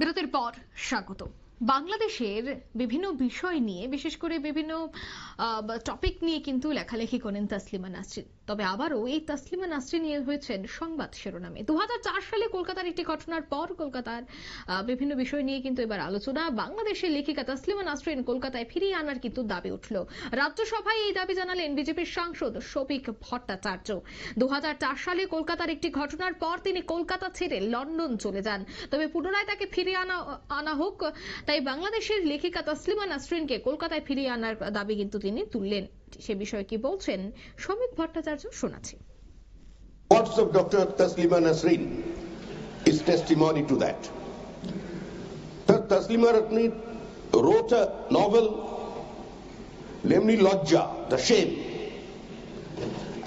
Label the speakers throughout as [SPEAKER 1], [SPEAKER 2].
[SPEAKER 1] বিরতির পর স্বাগত বাংলাদেশের বিভিন্ন বিষয় নিয়ে, বিশেষ করে বিভিন্ন টপিক নিয়ে কিন্তু লেখালেখি করেন তাসলিমা নাসরিন। তবে আবারও এই তাসলিমা নাসরিন নিয়ে হয়েছেন সংবাদ শিরোনামে। দু সালে কলকাতার একটি ঘটনার পর কলকাতার বিভিন্ন বিষয় নিয়ে কিন্তু এবার আলোচনা। বাংলাদেশের লেখিকা তাসলিমা নাসরিন কলকাতায় ফিরিয়ে আনার কিন্তু দাবি উঠল। রাজ্যসভায় এই দাবি জানালেন বিজেপির সাংসদ শফিক ভট্টাচার্য। দু হাজার চার সালে কলকাতার একটি ঘটনার পর তিনি কলকাতা ছেড়ে লন্ডন চলে যান। তবে পুনরায় তাকে ফিরিয়ে আনা আনা হোক তাই বাংলাদেশের লেখিকা তাসলিমা নাসরিনকে কলকাতায় ফিরিয়ে আনার দাবি কিন্তু তিনি তুললেন সে বিষয়ে কি বলছেন শ্রমিক ভট্টাচার্য শোনাচ্ছি
[SPEAKER 2] Words of Dr. Taslima Nasreen is testimony to that. Ta- Taslima Nasreen wrote a novel, namely Lajja, The Shame,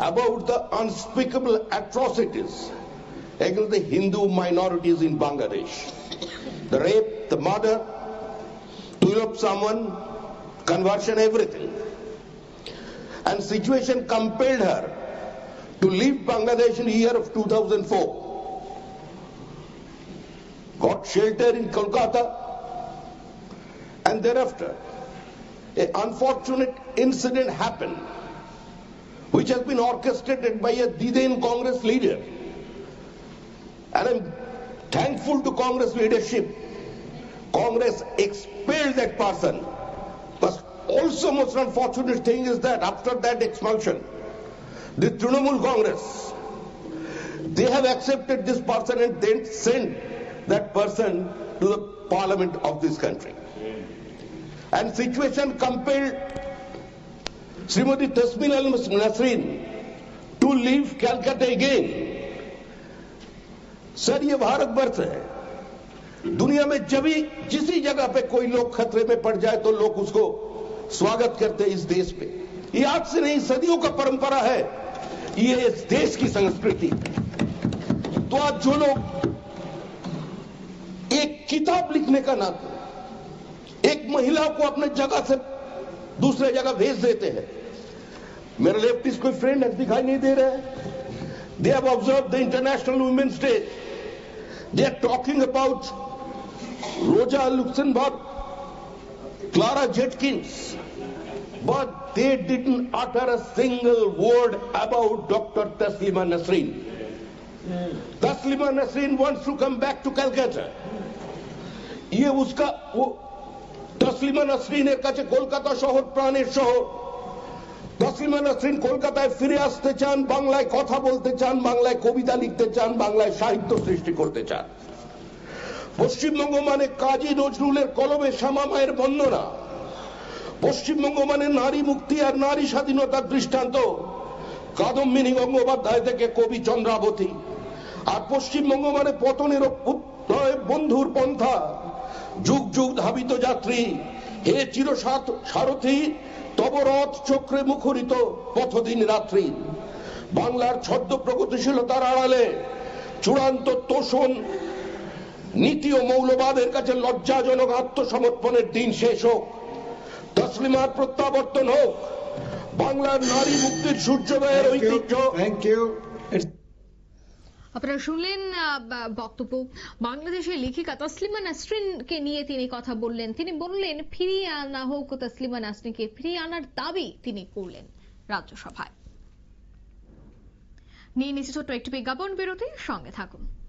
[SPEAKER 2] about the unspeakable atrocities against the Hindu minorities in Bangladesh. The rape, the murder, to of someone, conversion, everything. And situation compelled her to leave Bangladesh in the year of 2004. Got shelter in Kolkata and thereafter an unfortunate incident happened which has been orchestrated by a Diden Congress leader. And I'm thankful to Congress leadership. Congress expelled that person. But also most unfortunate thing is that after that expulsion, the Trinamool Congress, they have accepted this person and then sent that person to the parliament of this country. And situation compelled Srimati Tasmin Al Nasreen to leave Calcutta again. Sir ये भारत वर्ष है दुनिया में जब भी जिसी जगह पे कोई लोग खतरे में पड़ जाए तो लोग उसको स्वागत करते इस देश पे। ये आज से नहीं, सदियों का परंपरा है। ये इस देश की संस्कृति। तो आज जो लोग एक किताब लिखने का नाते एक महिला को अपने जगह से दूसरे जगह भेज देते हैं। मेरे लेफ्टिस्ट कोई फ्रेंड दिखाई नहीं दे रहे हैं। They have observed the international women's day. They are talking about rosa luxemburg clara jetkins but they didn't utter a single word about dr taslima nasreen taslima nasreen wants to come back to calcutta ये उसका वो তসলিমা নাসরিনের কাছে কলকাতা শহর প্রাণের শহর তসলিমা নাসরিন কলকাতায় ফিরে আসতে চান বাংলায় কথা বলতে চান বাংলায় কবিতা লিখতে চান বাংলায় সাহিত্য সৃষ্টি করতে চান পশ্চিমবঙ্গ মানে কাজী নজরুলের কলমে শ্যামা মায়ের বন্দনা। পশ্চিমবঙ্গ মানে নারী মুক্তি আর নারী স্বাধীনতার দৃষ্টান্ত। কাদম্বিনী গঙ্গোপাধ্যায় থেকে কবি চন্দ্রাবতী। আর পশ্চিমবঙ্গ মানে পতনের বন্ধুর পন্থা। যুগ যুগ ধাবিত যাত্রী। হে চির সারথী, তব রথ চক্রে মুখরিত পথদিন রাত্রি। বাংলার ছদ্ম প্রগতিশীলতার আড়ালে চূড়ান্ত তোষণ নীতি ও মৌলবাদের কাছে লজ্জাজনক আত্মসমর্পণের দিন শেষ হোক। তসলিমার প্রত্যাবর্তন হোক। বাংলার নারী মুক্তির সূর্যোদয়ের ঐতিহ্য।
[SPEAKER 3] You. It's
[SPEAKER 1] আপনারা শুনলেন বক্তব্য বাংলাদেশের লেখিকা তসলিমা নাসরিনকে নিয়ে তিনি কথা বললেন। তিনি বললেন ফিরিয়ে আনা হোক তসলিমা নাসরিনকে ফিরিয়ে আনার দাবি তিনি করলেন রাজ্যসভায়। নিয়ে নিচ্ছি ছোট্ট একটি বিজ্ঞাপন বিরতি সঙ্গে থাকুন।